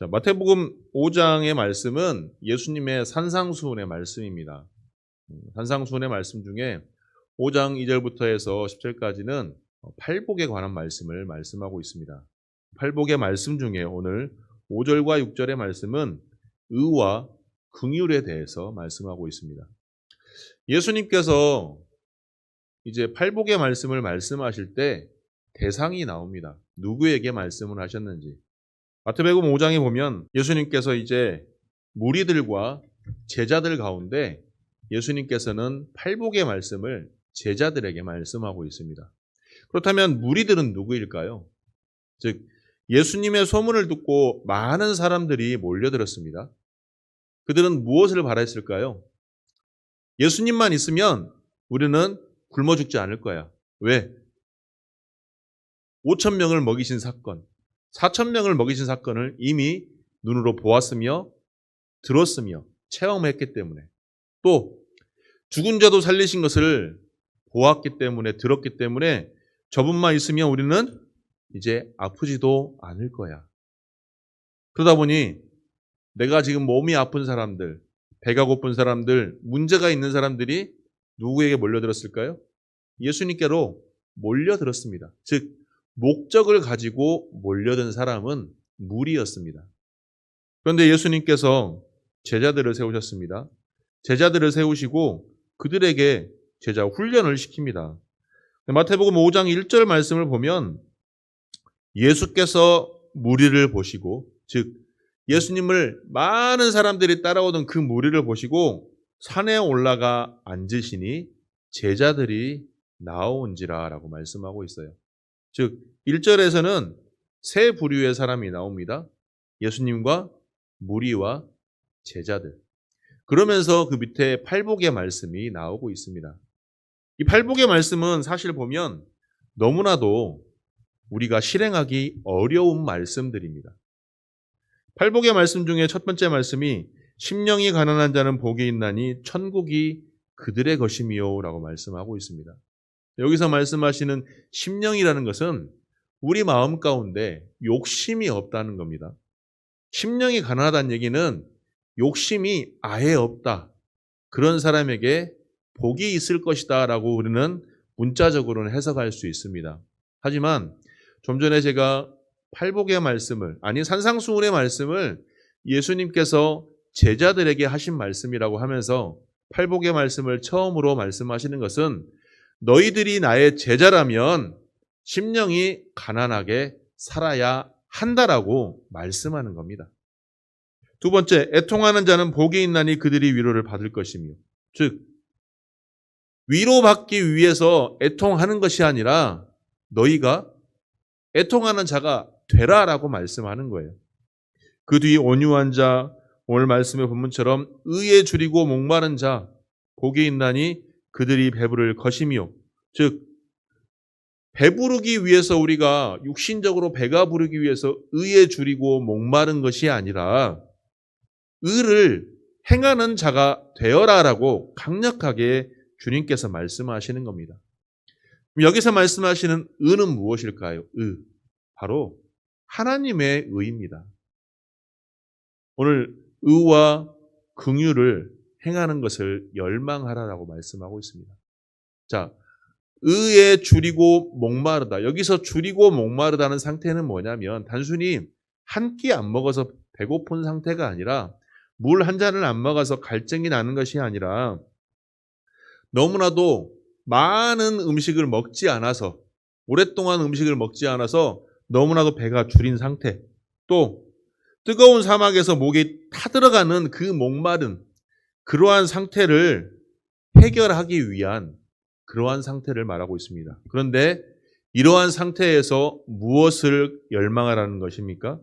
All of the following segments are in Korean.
자, 마태복음 5장의 말씀은 예수님의 산상수훈의 말씀입니다. 음, 산상수훈의 말씀 중에 5장 2절부터 해서 10절까지는 팔복에 관한 말씀을 말씀하고 있습니다. 팔복의 말씀 중에 오늘 5절과 6절의 말씀은 의와 긍휼에 대해서 말씀하고 있습니다. 예수님께서 이제 팔복의 말씀을 말씀하실 때 대상이 나옵니다. 누구에게 말씀을 하셨는지. 마태복음 5장에 보면 예수님께서 이제 무리들과 제자들 가운데 예수님께서는 팔복의 말씀을 제자들에게 말씀하고 있습니다. 그렇다면 무리들은 누구일까요? 즉 예수님의 소문을 듣고 많은 사람들이 몰려들었습니다. 그들은 무엇을 바랬을까요? 예수님만 있으면 우리는 굶어 죽지 않을 거야. 왜? 5천 명을 먹이신 사건, 4천 명을 먹이신 사건을 이미 눈으로 보았으며 들었으며 체험했기 때문에 또 죽은 자도 살리신 것을 보았기 때문에 들었기 때문에 저분만 있으면 우리는 이제 아프지도 않을 거야. 그러다 보니 내가 지금 몸이 아픈 사람들, 배가 고픈 사람들, 문제가 있는 사람들이 누구에게 몰려들었을까요? 예수님께로 몰려들었습니다. 즉, 목적을 가지고 몰려든 사람은 무리였습니다. 그런데 예수님께서 제자들을 세우셨습니다. 제자들을 세우시고 그들에게 제자 훈련을 시킵니다. 마태복음 5장 1절 말씀을 보면 예수께서 무리를 보시고 즉 예수님을 많은 사람들이 따라오던 그 무리를 보시고 산에 올라가 앉으시니 제자들이 나온지라라고 말씀하고 있어요. 즉 1절에서는 세 부류의 사람이 나옵니다. 예수님과 무리와 제자들. 그러면서 그 밑에 팔복의 말씀이 나오고 있습니다. 이 팔복의 말씀은 사실 보면 너무나도 우리가 실행하기 어려운 말씀들입니다. 팔복의 말씀 중에 첫 번째 말씀이 심령이 가난한 자는 복이 있나니 천국이 그들의 것임이요라고 말씀하고 있습니다. 여기서 말씀하시는 심령이라는 것은 우리 마음 가운데 욕심이 없다는 겁니다. 심령이 가난하다는 얘기는 욕심이 아예 없다. 그런 사람에게 복이 있을 것이다 라고 우리는 문자적으로는 해석할 수 있습니다. 하지만 좀 전에 제가 팔복의 말씀을, 아니 산상수훈의 말씀을 예수님께서 제자들에게 하신 말씀이라고 하면서 팔복의 말씀을 처음으로 말씀하시는 것은 너희들이 나의 제자라면 심령이 가난하게 살아야 한다라고 말씀하는 겁니다. 두 번째, 애통하는 자는 복이 있나니 그들이 위로를 받을 것이며. 즉, 위로받기 위해서 애통하는 것이 아니라 너희가 애통하는 자가 되라라고 말씀하는 거예요. 그 뒤 온유한 자, 오늘 말씀의 본문처럼 의에 줄이고 목마른 자, 복이 있나니 그들이 배부를 것이며, 즉, 배부르기 위해서 우리가 육신적으로 배가 부르기 위해서 의에 줄이고 목마른 것이 아니라 의를 행하는 자가 되어라라고 강력하게 주님께서 말씀하시는 겁니다. 여기서 말씀하시는 의는 무엇일까요? 의. 바로 하나님의 의입니다. 오늘 의와 긍휼을 행하는 것을 열망하라라고 말씀하고 있습니다. 자, 의에 줄이고 목마르다. 여기서 줄이고 목마르다는 상태는 뭐냐면 단순히 한 끼 안 먹어서 배고픈 상태가 아니라 물 한 잔을 안 먹어서 갈증이 나는 것이 아니라 너무나도 많은 음식을 먹지 않아서 오랫동안 음식을 먹지 않아서 너무나도 배가 줄인 상태 또 뜨거운 사막에서 목이 타들어가는 그 목마른 그러한 상태를 해결하기 위한 그러한 상태를 말하고 있습니다. 그런데 이러한 상태에서 무엇을 열망하라는 것입니까?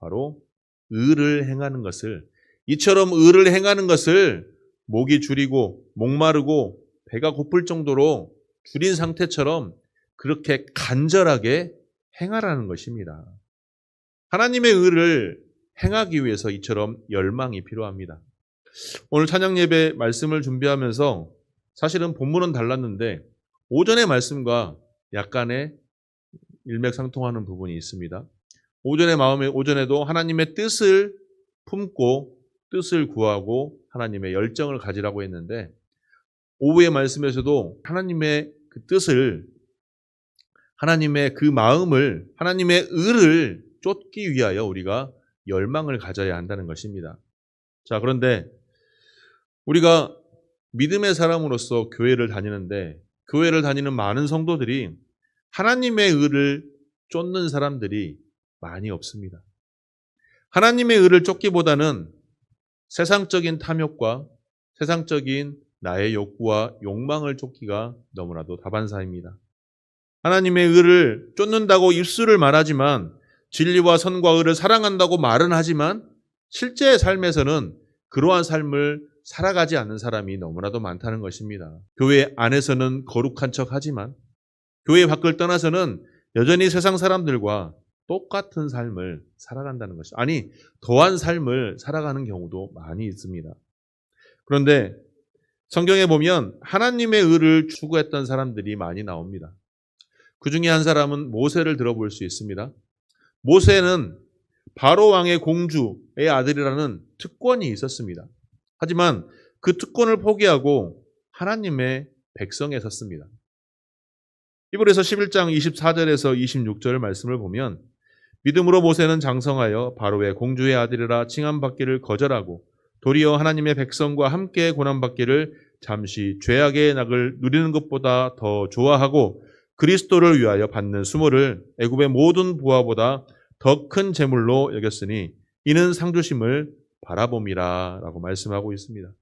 바로 의를 행하는 것을 이처럼 의를 행하는 것을 목이 줄이고 목마르고 배가 고플 정도로 줄인 상태처럼 그렇게 간절하게 행하라는 것입니다. 하나님의 의를 행하기 위해서 이처럼 열망이 필요합니다. 오늘 찬양 예배 말씀을 준비하면서 사실은 본문은 달랐는데 오전의 말씀과 약간의 일맥상통하는 부분이 있습니다. 오전의 마음에 오전에도 하나님의 뜻을 품고 뜻을 구하고 하나님의 열정을 가지라고 했는데 오후의 말씀에서도 하나님의 그 뜻을 하나님의 그 마음을 하나님의 의를 쫓기 위하여 우리가 열망을 가져야 한다는 것입니다. 자, 그런데 우리가 믿음의 사람으로서 교회를 다니는데 교회를 다니는 많은 성도들이 하나님의 의를 쫓는 사람들이 많이 없습니다. 하나님의 의를 쫓기보다는 세상적인 탐욕과 세상적인 나의 욕구와 욕망을 쫓기가 너무나도 다반사입니다. 하나님의 의를 쫓는다고 입술을 말하지만 진리와 선과 의를 사랑한다고 말은 하지만 실제 삶에서는 그러한 삶을 살아가지 않는 사람이 너무나도 많다는 것입니다. 교회 안에서는 거룩한 척 하지만 교회 밖을 떠나서는 여전히 세상 사람들과 똑같은 삶을 살아간다는 것이죠. 아니, 더한 삶을 살아가는 경우도 많이 있습니다. 그런데 성경에 보면 하나님의 의를 추구했던 사람들이 많이 나옵니다. 그 중에 한 사람은 모세를 들어볼 수 있습니다. 모세는 바로 왕의 공주의 아들이라는 특권이 있었습니다. 하지만 그 특권을 포기하고 하나님의 백성에 섰습니다. 이불에서 11장 24절에서 26절 말씀을 보면 믿음으로 모세는 장성하여 바로의 공주의 아들이라 칭함받기를 거절하고 도리어 하나님의 백성과 함께 고난받기를 잠시 죄악의 낙을 누리는 것보다 더 좋아하고 그리스도를 위하여 받는 수모를 애굽의 모든 부하보다 더 큰 재물로 여겼으니 이는 상주심을 바라봄이라 라고 말씀하고 있습니다.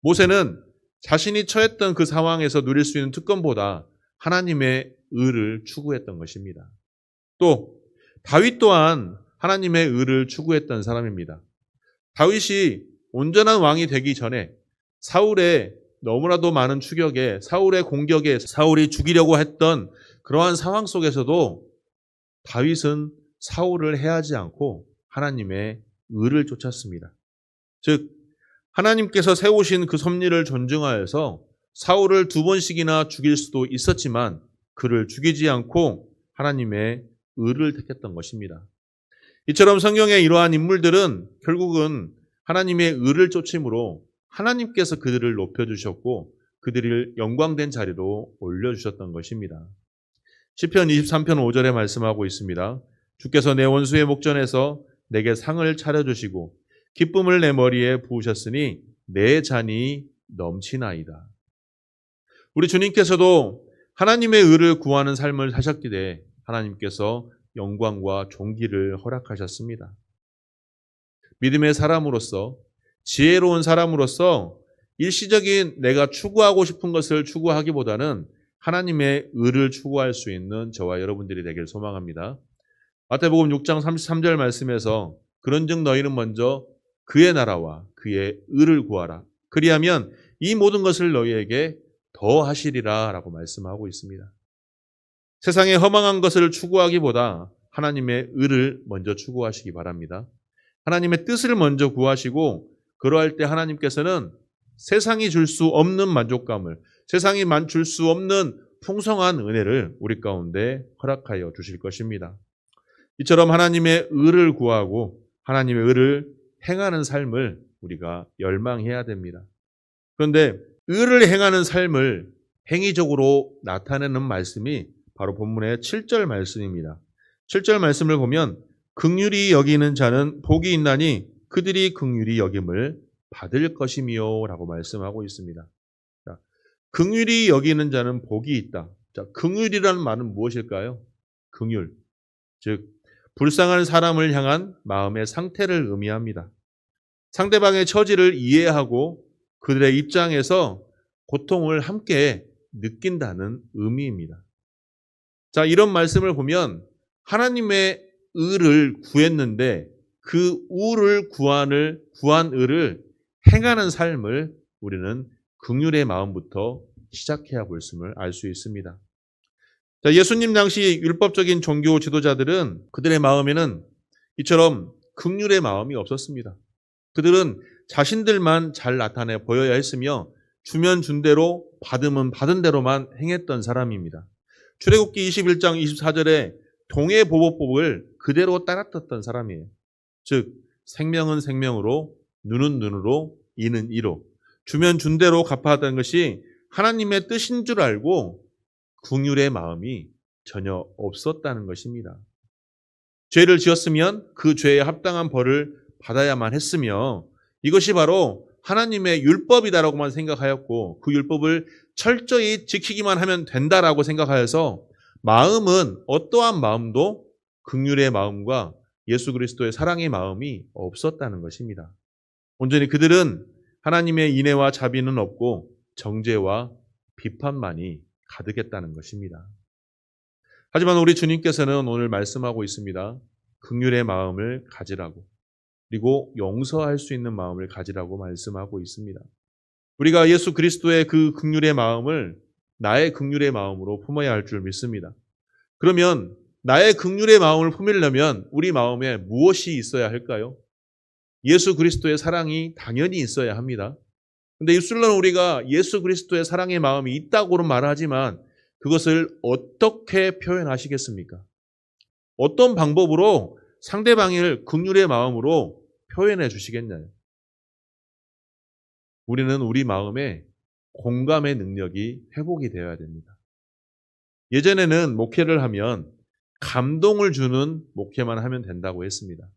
모세는 자신이 처했던 그 상황에서 누릴 수 있는 특권보다 하나님의 의를 추구했던 것입니다. 또 다윗 또한 하나님의 의를 추구했던 사람입니다. 다윗이 온전한 왕이 되기 전에 사울의 너무나도 많은 추격에 사울의 공격에 사울이 죽이려고 했던 그러한 상황 속에서도 다윗은 사울을 해하지 않고 하나님의 의를 쫓았습니다. 즉 하나님께서 세우신 그 섭리를 존중하여서 사울을 두 번씩이나 죽일 수도 있었지만 그를 죽이지 않고 하나님의 의를 택했던 것입니다. 이처럼 성경의 이러한 인물들은 결국은 하나님의 의를 쫓음으로 하나님께서 그들을 높여주셨고 그들을 영광된 자리로 올려주셨던 것입니다. 시편 23편 5절에 말씀하고 있습니다. 주께서 내 원수의 목전에서 내게 상을 차려주시고 기쁨을 내 머리에 부으셨으니 내 잔이 넘치나이다. 우리 주님께서도 하나님의 의를 구하는 삶을 사셨기에 하나님께서 영광과 존귀를 허락하셨습니다. 믿음의 사람으로서 지혜로운 사람으로서 일시적인 내가 추구하고 싶은 것을 추구하기보다는 하나님의 의를 추구할 수 있는 저와 여러분들이 되길 소망합니다. 마태복음 6장 33절 말씀에서 그런즉 너희는 먼저 그의 나라와 그의 의를 구하라. 그리하면 이 모든 것을 너희에게 더 하시리라라고 말씀하고 있습니다. 세상에 허망한 것을 추구하기보다 하나님의 의를 먼저 추구하시기 바랍니다. 하나님의 뜻을 먼저 구하시고 그러할 때 하나님께서는 세상이 줄 수 없는 만족감을 세상이 줄수 없는 풍성한 은혜를 우리 가운데 허락하여 주실 것입니다. 이처럼 하나님의 의를 구하고 하나님의 의를 행하는 삶을 우리가 열망해야 됩니다. 그런데 의를 행하는 삶을 행위적으로 나타내는 말씀이 바로 본문의 7절 말씀입니다. 7절 말씀을 보면 극률이 여기는 자는 복이 있나니 그들이 극률이 여김을 받을 것이미요라고 말씀하고 있습니다. 자, 극률이 여기는 자는 복이 있다. 자, 극률이라는 말은 무엇일까요? 극률. 즉 불쌍한 사람을 향한 마음의 상태를 의미합니다. 상대방의 처지를 이해하고 그들의 입장에서 고통을 함께 느낀다는 의미입니다. 자, 이런 말씀을 보면 하나님의 의를 구했는데 그 우를 구한을 구한 의를 행하는 삶을 우리는 긍휼의 마음부터 시작해야 볼음을 알수 있습니다. 자, 예수님 당시 율법적인 종교 지도자들은 그들의 마음에는 이처럼 극률의 마음이 없었습니다. 그들은 자신들만 잘 나타내 보여야 했으며 주면 준 대로 받으면 받은 대로만 행했던 사람입니다. 출애굽기 21장 24절에 동해 보복법을 그대로 따랐던 사람이에요. 즉 생명은 생명으로 눈은 눈으로 이는 이로 주면 준 대로 갚아왔다는 것이 하나님의 뜻인 줄 알고 궁율의 마음이 전혀 없었다는 것입니다. 죄를 지었으면 그 죄에 합당한 벌을 받아야만 했으며 이것이 바로 하나님의 율법이다라고만 생각하였고 그 율법을 철저히 지키기만 하면 된다라고 생각하여서 마음은 어떠한 마음도 극률의 마음과 예수 그리스도의 사랑의 마음이 없었다는 것입니다. 온전히 그들은 하나님의 인애와 자비는 없고 정죄와 비판만이 가득했다는 것입니다. 하지만 우리 주님께서는 오늘 말씀하고 있습니다. 극률의 마음을 가지라고 그리고 용서할 수 있는 마음을 가지라고 말씀하고 있습니다. 우리가 예수 그리스도의 그 극률의 마음을 나의 극률의 마음으로 품어야 할 줄 믿습니다. 그러면 나의 극률의 마음을 품으려면 우리 마음에 무엇이 있어야 할까요? 예수 그리스도의 사랑이 당연히 있어야 합니다. 근데 입술로는 우리가 예수 그리스도의 사랑의 마음이 있다고는 말하지만 그것을 어떻게 표현하시겠습니까? 어떤 방법으로 상대방을 극률의 마음으로 표현해 주시겠냐요? 우리는 우리 마음에 공감의 능력이 회복이 되어야 됩니다. 예전에는 목회를 하면 감동을 주는 목회만 하면 된다고 했습니다.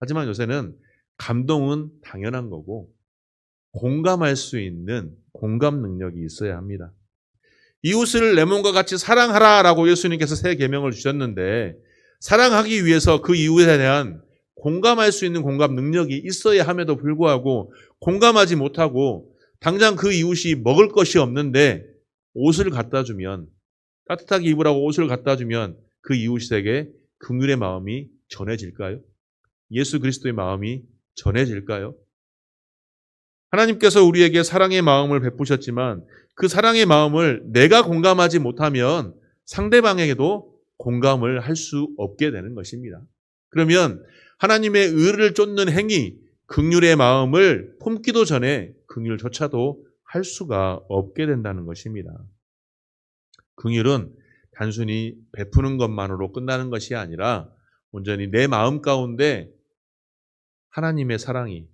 하지만 요새는 감동은 당연한 거고 공감할 수 있는 공감 능력이 있어야 합니다. 이웃을 내 몸과 같이 사랑하라라고 예수님께서 새 계명을 주셨는데 사랑하기 위해서 그 이웃에 대한 공감할 수 있는 공감 능력이 있어야 함에도 불구하고 공감하지 못하고 당장 그 이웃이 먹을 것이 없는데 옷을 갖다 주면 따뜻하게 입으라고 옷을 갖다 주면 그 이웃에게 긍휼의 마음이 전해질까요? 예수 그리스도의 마음이 전해질까요? 하나님께서 우리에게 사랑의 마음을 베푸셨지만 그 사랑의 마음을 내가 공감하지 못하면 상대방에게도 공감을 할 수 없게 되는 것입니다. 그러면 하나님의 의를 쫓는 행위, 극률의 마음을 품기도 전에 극률조차도 할 수가 없게 된다는 것입니다. 극률은 단순히 베푸는 것만으로 끝나는 것이 아니라 온전히 내 마음 가운데 하나님의 사랑이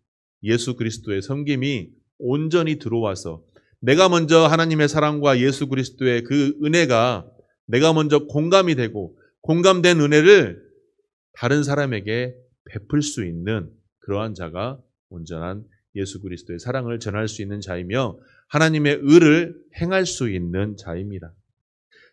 예수 그리스도의 섬김이 온전히 들어와서 내가 먼저 하나님의 사랑과 예수 그리스도의 그 은혜가 내가 먼저 공감이 되고 공감된 은혜를 다른 사람에게 베풀 수 있는 그러한 자가 온전한 예수 그리스도의 사랑을 전할 수 있는 자이며 하나님의 의를 행할 수 있는 자입니다.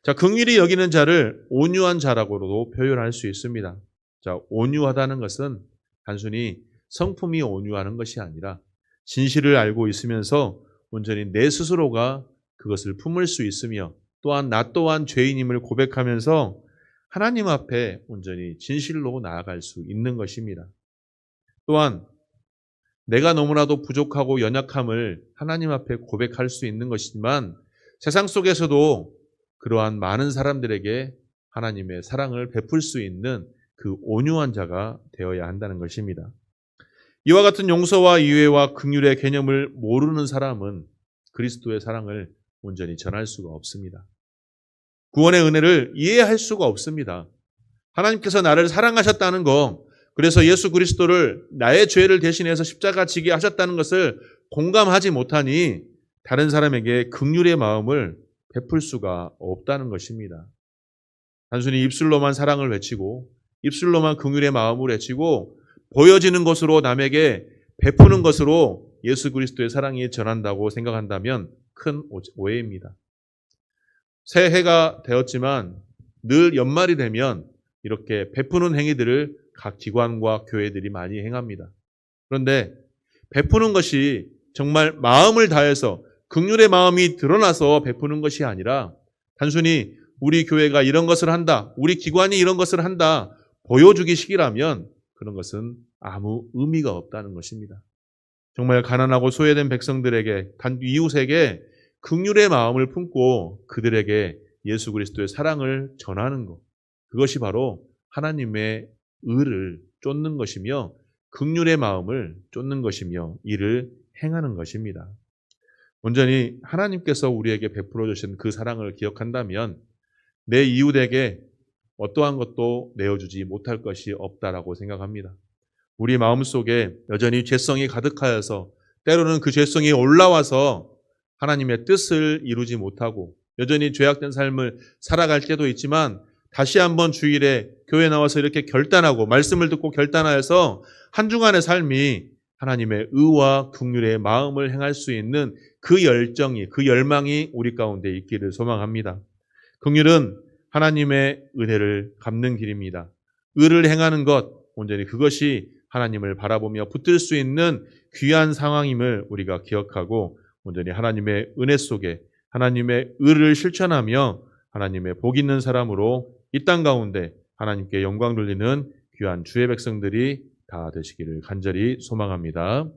자, 긍일이 여기는 자를 온유한 자라고도 표현할 수 있습니다. 자, 온유하다는 것은 단순히 성품이 온유하는 것이 아니라 진실을 알고 있으면서 온전히 내 스스로가 그것을 품을 수 있으며 또한 나 또한 죄인임을 고백하면서 하나님 앞에 온전히 진실로 나아갈 수 있는 것입니다. 또한 내가 너무나도 부족하고 연약함을 하나님 앞에 고백할 수 있는 것이지만 세상 속에서도 그러한 많은 사람들에게 하나님의 사랑을 베풀 수 있는 그 온유한 자가 되어야 한다는 것입니다. 이와 같은 용서와 이해와 긍휼의 개념을 모르는 사람은 그리스도의 사랑을 온전히 전할 수가 없습니다. 구원의 은혜를 이해할 수가 없습니다. 하나님께서 나를 사랑하셨다는 거, 그래서 예수 그리스도를 나의 죄를 대신해서 십자가 지게 하셨다는 것을 공감하지 못하니 다른 사람에게 긍휼의 마음을 베풀 수가 없다는 것입니다. 단순히 입술로만 사랑을 외치고 입술로만 긍휼의 마음을 외치고 보여지는 것으로 남에게 베푸는 것으로 예수 그리스도의 사랑이 전한다고 생각한다면 큰 오해입니다. 새해가 되었지만 늘 연말이 되면 이렇게 베푸는 행위들을 각 기관과 교회들이 많이 행합니다. 그런데 베푸는 것이 정말 마음을 다해서 극률의 마음이 드러나서 베푸는 것이 아니라 단순히 우리 교회가 이런 것을 한다, 우리 기관이 이런 것을 한다, 보여주기식이라면 그런 것은 아무 의미가 없다는 것입니다. 정말 가난하고 소외된 백성들에게 이웃에게 극률의 마음을 품고 그들에게 예수 그리스도의 사랑을 전하는 것. 그것이 바로 하나님의 의를 쫓는 것이며 극률의 마음을 쫓는 것이며 이를 행하는 것입니다. 온전히 하나님께서 우리에게 베풀어 주신 그 사랑을 기억한다면 내 이웃에게 어떠한 것도 내어주지 못할 것이 없다라고 생각합니다. 우리 마음 속에 여전히 죄성이 가득하여서 때로는 그 죄성이 올라와서 하나님의 뜻을 이루지 못하고 여전히 죄악된 삶을 살아갈 때도 있지만 다시 한번 주일에 교회 나와서 이렇게 결단하고 말씀을 듣고 결단하여서 한 주간의 삶이 하나님의 의와 국률의 마음을 행할 수 있는 그 열정이 그 열망이 우리 가운데 있기를 소망합니다. 국률은 하나님의 은혜를 갚는 길입니다. 의를 행하는 것 온전히 그것이 하나님을 바라보며 붙들 수 있는 귀한 상황임을 우리가 기억하고 온전히 하나님의 은혜 속에 하나님의 의를 실천하며 하나님의 복 있는 사람으로 이 땅 가운데 하나님께 영광 돌리는 귀한 주의 백성들이 다 되시기를 간절히 소망합니다.